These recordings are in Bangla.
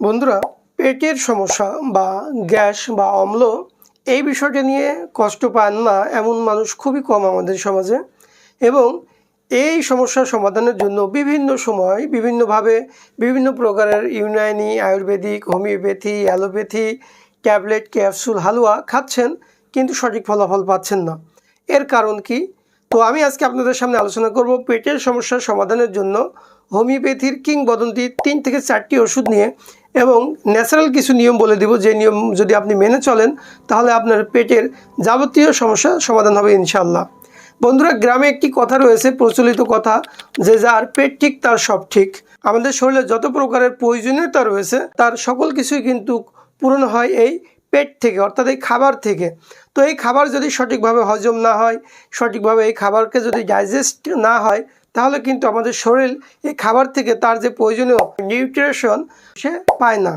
বন্ধুরা, পেটের সমস্যা বা গ্যাস বা অম্ল এই বিষয়টা নিয়ে কষ্ট পান না এমন মানুষ খুবই কম আমাদের সমাজে এবং এই সমস্যার সমাধানের জন্য বিভিন্ন সময় বিভিন্নভাবে বিভিন্ন প্রকারের Unani, Ayurvedic, homeopathy, allopathy, tablet, capsule, হালুয়া খাচ্ছেন কিন্তু সঠিক ফলাফল পাচ্ছেন না। এর কারণ কি? তো আমি আজকে আপনাদের সামনে আলোচনা করব পেটের সমস্যার সমাধানের জন্য হোমিওপ্যাথির কিংবদন্তি তিন থেকে চারটি ওষুধ নিয়ে এবং ন্যাচারাল কিছু নিয়ম বলে দিব, যে নিয়ম যদি আপনি মেনে চলেন, তাহলে আপনার পেটের যাবতীয় সমস্যা সমাধান হবে ইনশাল্লাহ বন্ধুরা, গ্রামে একটি কথা রয়েছে, প্রচলিত কথা, যে যার পেট ঠিক, তার সব ঠিক। আমাদের শরীরে যত প্রকারের প্রয়োজনীয়তা রয়েছে, তার সকল কিছুই কিন্তু পূরণ হয় এই পেট থেকে, অর্থাৎ এই খাবার থেকে। তো এই খাবার যদি সঠিকভাবে হজম না হয়, সঠিকভাবে এই খাবারকে যদি ডাইজেস্ট না হয় তাহলে কিন্তু আমাদের শরীর এই খাবার থেকে তার যে প্রয়োজনীয় নিউট্রিশন সে পায় না।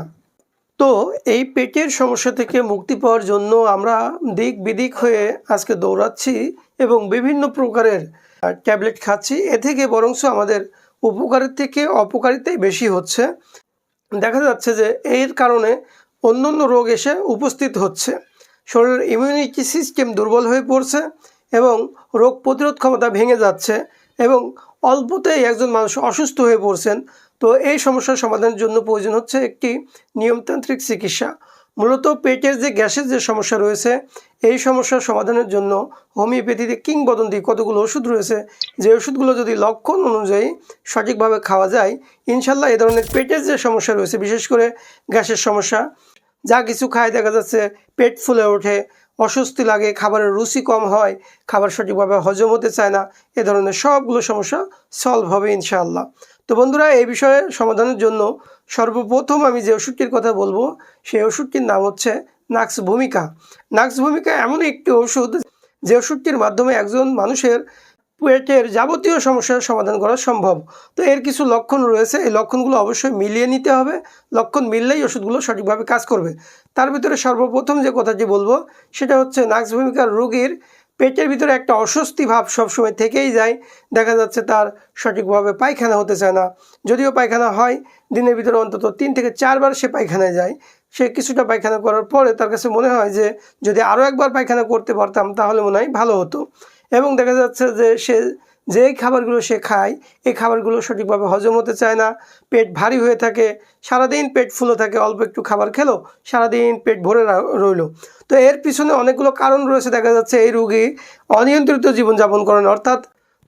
তো এই পেটের সমস্যা থেকে মুক্তি পাওয়ার জন্য আমরা দিক বিদিক হয়ে আজকে দৌড়াচ্ছি এবং বিভিন্ন প্রকারের ট্যাবলেট খাচ্ছি। এ থেকে বরঞ্চ আমাদের উপকারের থেকে অপকারিতাই বেশি হচ্ছে। দেখা যাচ্ছে যে এর কারণে অন্য অন্য রোগ এসে উপস্থিত হচ্ছে। শরীরের ইমিউনিটি সিস্টেম দুর্বল হয়ে পড়ছে এবং রোগ প্রতিরোধ ক্ষমতা ভেঙে যাচ্ছে। এবং অল্পতেই একজন মানুষ অসুস্থ হয়ে পড়ছেন। তো এই সমস্যার সমাধানের জন্য প্রয়োজন হচ্ছে একটি নিয়মতান্ত্রিক চিকিৎসা। মূলত পেটের যে গ্যাসের যে সমস্যা রয়েছে, এই সমস্যার সমাধানের জন্য হোমিওপ্যাথিতে কিংবদন্তি কতগুলো ওষুধ রয়েছে, যে ওষুধগুলো যদি লক্ষণ অনুযায়ী সঠিকভাবে খাওয়া যায় ইনশাল্লাহ এ ধরনের পেটের যে সমস্যা রয়েছে, বিশেষ করে গ্যাসের সমস্যা, যা কিছু খায় দেখা যাচ্ছে পেট ফুলে ওঠে অস্বস্তি লাগে, খাবারের রুচি কম হয়, খাবার সঠিকভাবে হজম হতে চায় না, এ ধরনের সবগুলো সমস্যা সলভ হবে ইনশাআল্লাহ। তো বন্ধুরা, এই বিষয়ে সমাধানের জন্য সর্বপ্রথম আমি যে ওষুধটির কথা বলব, সেই ওষুধটির নাম হচ্ছে নাক্স ভূমিকা। নাক্স ভূমিকা এমন একটি ওষুধ যে ওষুধটির মাধ্যমে একজন মানুষের পেটের যাবতীয় সমস্যার সমাধান করা সম্ভব। তো এর কিছু লক্ষণ রয়েছে। এই লক্ষণগুলো অবশ্যই মিলিয়ে নিতে হবে। লক্ষণ মিললেই ওষুধগুলো সঠিকভাবে কাজ করবে। তার ভিতরে সর্বপ্রথম যে কথাটি বলব, সেটা হচ্ছে নাক্স ভূমিকার রোগীর পেটের ভিতরে একটা অস্বস্তি ভাব সবসময় থেকেই যায়। দেখা যাচ্ছে তার সঠিকভাবে পায়খানা হতে চায় না। যদিও পায়খানা হয়, দিনের ভিতরে অন্তত তিন থেকে চারবার সে পায়খানায় যায়। সে কিছুটা পায়খানা করার পরে তার কাছে মনে হয় যে, যদি আরও একবার পায়খানা করতে পারতাম, তাহলে মনে হয় ভালো হতো। এবং দেখা যাচ্ছে যে সে যেই খাবারগুলো সে খায়, এই খাবারগুলো সঠিকভাবে হজম হতে চায় না। পেট ভারী হয়ে থাকে, সারাদিন পেট ফুলে থাকে, অল্প একটু খাবার খেলো, সারাদিন পেট ভরে রইল। তো এর পিছনে অনেকগুলো কারণ রয়েছে, দেখা যাচ্ছে এই রুগী অনিয়ন্ত্রিত জীবনযাপন করেন, অর্থাৎ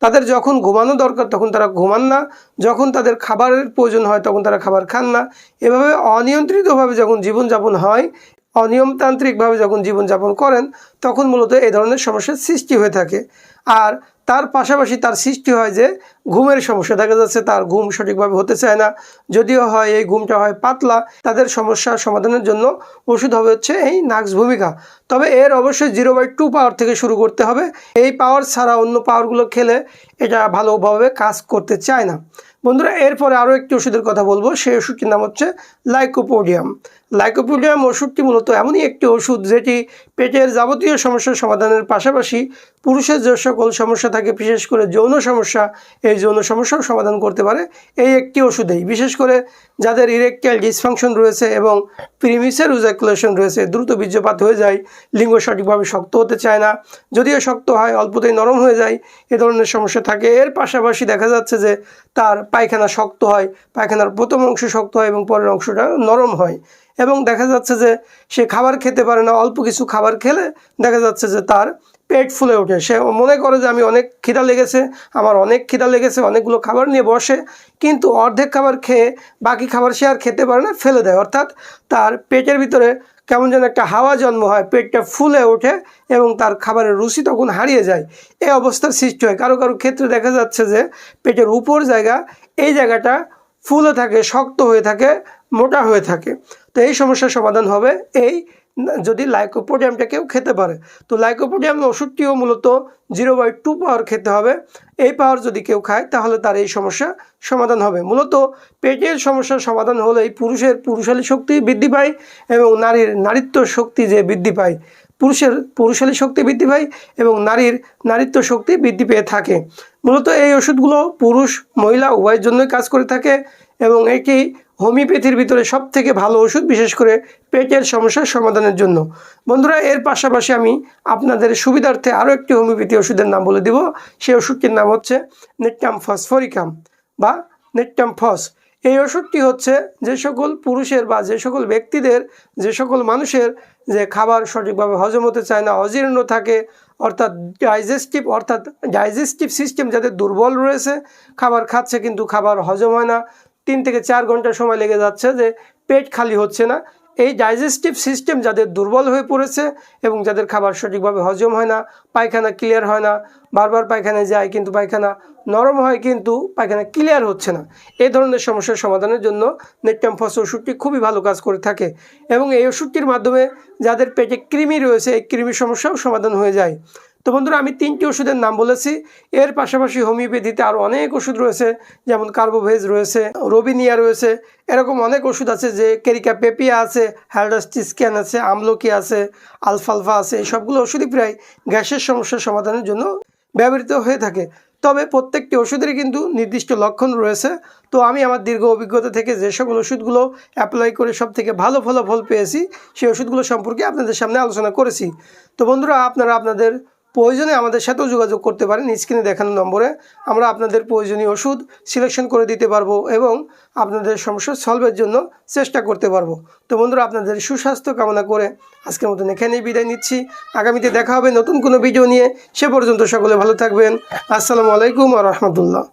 তাদের যখন ঘুমানো দরকার তখন তারা ঘুমান না, যখন তাদের খাবারের প্রয়োজন হয় তখন তারা খাবার খান না। এভাবে অনিয়ন্ত্রিতভাবে যখন জীবনযাপন হয় অনিয়মতান্ত্রিকভাবে যখন জীবনযাপন করেন, তখন মূলত এই ধরনের সমস্যার সৃষ্টি হয়ে থাকে। আর তার পাশাপাশি তার সৃষ্টি হয় যে, ঘুমের সমস্যা। দেখা যাচ্ছে তার ঘুম সঠিকভাবে হতে চায় না। যদিও হয় এই ঘুমটা হয় পাতলা, তাদের সমস্যার সমাধানের জন্য ওষুধ হবে হচ্ছে এই নাক্স ভূমিকা। তবে এর অবশ্যই জিরো বাই টু পাওয়ার থেকে শুরু করতে হবে। এই পাওয়ার ছাড়া অন্য পাওয়ারগুলো খেলে এটা ভালোভাবে কাজ করতে চায় না। বন্ধুরা, এরপরে আরও একটি ওষুধের কথা বলব। সেই ওষুধটির নাম হচ্ছে লাইকোপোডিয়াম। লাইকোপোডিয়াম ওষুধটি মূলত এমনই একটি ওষুধ যেটি পেটের যাবতীয় সমস্যার সমাধানের পাশাপাশি পুরুষের যে সকল সমস্যা থাকে, বিশেষ করে যৌন সমস্যা, এই যৌন সমস্যাও সমাধান করতে পারে এই একটি ওষুধেই। বিশেষ করে যাদের ইরেকটাইল ডিসফাংশন রয়েছে এবং প্রিমিসের উজাকুলেশন রয়েছে, দ্রুত বীর্যপাত হয়ে যায়, লিঙ্গ সঠিকভাবে শক্ত হতে চায় না, যদিও শক্ত হয়, অল্পতেই নরম হয়ে যায়, এ ধরনের সমস্যা থাকে। এর পাশাপাশি দেখা যাচ্ছে যে তার পায়খানা শক্ত হয়, পায়খানার প্রথম অংশ শক্ত হয় এবং পরের অংশটা নরম হয়। এবং দেখা যাচ্ছে যে সে খাবার খেতে পারে না, অল্প কিছু খাবার খেলে দেখা যাচ্ছে যে তার পেট ফুলে ওঠে। সে মনে করে যে আমি অনেক খিদা লেগেছে, আমার অনেক খিদা লেগেছে, অনেকগুলো খাবার নিয়ে বসে, কিন্তু অর্ধেক খাবার খেয়ে বাকি খাবার সে আর খেতে পারে না, ফেলে দেয়। অর্থাৎ তার পেটের ভিতরে কেমন যেন একটা হাওয়া জন্ম হয়, পেটটা ফুলে ওঠে এবং তার খাবারের রুচি তখন হারিয়ে যায়। এই অবস্থার সৃষ্টি হয়। কারও কারও ক্ষেত্রে দেখা যাচ্ছে যে পেটের উপর জায়গা, এই জায়গাটা ফুলে থাকে, শক্ত হয়ে থাকে মোটা হয়ে থাকে। তো এই সমস্যার সমাধান হবে এই যদি লাইকোপোডিয়ামটা কেউ খেতে পারে। তো লাইকোপোডিয়াম ওষুধটিও মূলত জিরো বাই টু পাওয়ার খেতে হবে। এই পাওয়ার যদি কেউ খায়, তাহলে তার এই সমস্যা সমাধান হবে। মূলত পেটের সমস্যার সমাধান হলেই পুরুষের পুরুষালী শক্তি বৃদ্ধি পায় এবং নারীর নারীত্ব শক্তি যে বৃদ্ধি পায়, পুরুষের পুরুষালী শক্তি বৃদ্ধি পায় এবং নারীর নারীত্ব শক্তি বৃদ্ধি পেয়ে থাকে। মূলত এই ওষুধগুলো পুরুষ, মহিলা উভয়ের জন্যই কাজ করে থাকে এবং এটি হোমিওপ্যাথির ভিতরে সব থেকে ভালো ওষুধ, বিশেষ করে পেটের সমস্যার সমাধানের জন্য। বন্ধুরা, এর পাশাপাশি আমি আপনাদের সুবিধার্থে আরও একটি হোমিওপ্যাথি ওষুধের নাম বলে দিব। সেই ওষুধটির নাম হচ্ছে নেট্টাম ফসফরিকাম বা নেট্টাম ফস এই ওষুধটি হচ্ছে যে সকল পুরুষের বা যে সকল ব্যক্তিদের, যে সকল মানুষের যে খাবার সঠিকভাবে হজম হতে চায় না, অজীর্ণ থাকে, অর্থাৎ ডাইজেস্টিভ অর্থাৎ ডাইজেস্টিভ সিস্টেম যাদের দুর্বল রয়েছে, খাবার খাচ্ছে কিন্তু খাবার হজম হয় না তিন থেকে চার ঘণ্টা সময় লেগে যাচ্ছে যে পেট খালি হচ্ছে না। এই ডাইজেস্টিভ সিস্টেম যাদের দুর্বল হয়ে পড়েছে এবং যাদের খাবার সঠিকভাবে হজম হয় না, পায়খানা ক্লিয়ার হয় না, বারবার পায়খানায় যায় কিন্তু পায়খানা নরম হয় কিন্তু পায়খানা ক্লিয়ার হচ্ছে না। এই ধরনের সমস্যার সমাধানের জন্য নেট্টামফস ওষুধটি খুবই ভালো কাজ করে থাকে এবং এই ওষুধটির মাধ্যমে যাদের পেটে কৃমি রয়েছে, এই কৃমির সমস্যাও সমাধান হয়ে যায়। তো বন্ধুরা, আমি তিনটি ওষুধের নাম বলেছি। এর পাশাপাশি হোমিওপ্যাথিতে আরও অনেক ওষুধ রয়েছে, যেমন কার্বোভেজ রয়েছে, রবিনিয়া রয়েছে, এরকম অনেক ওষুধ আছে যে কেরিকা পেপিয়া আছে হ্যালডাস্টিসক্যান আছে, আমলকি আছে, আলফালফা আছে, এই সবগুলো ওষুধই প্রায় গ্যাসের সমস্যার সমাধানের জন্য ব্যবহৃত হয়ে থাকে। তবে প্রত্যেকটি ওষুধেরই কিন্তু নির্দিষ্ট লক্ষণ রয়েছে। তো আমি আমার দীর্ঘ অভিজ্ঞতা থেকে যে সকল ওষুধগুলো অ্যাপ্লাই করে সব থেকে ভালো ফলাফল পেয়েছি, সেই ওষুধগুলো সম্পর্কে আপনাদের সামনে আলোচনা করেছি। তো বন্ধুরা, আপনারা আপনাদের প্রয়োজনে আমাদের সাথেও যোগাযোগ করতে পারেন। স্ক্রিনে দেখানো নম্বরে আমরা আপনাদের প্রয়োজনীয় ওষুধ সিলেকশন করে দিতে পারব এবং আপনাদের সমস্যা সলভের জন্য চেষ্টা করতে পারব। তো বন্ধুরা, আপনাদের সুস্বাস্থ্য কামনা করে আজকের মতন এখানেই বিদায় নিচ্ছি। আগামীতে দেখা হবে নতুন কোনো ভিডিও নিয়ে। সে পর্যন্ত সকলে ভালো থাকবেন। আসসালামু আলাইকুম আ রহমতুল্লাহ।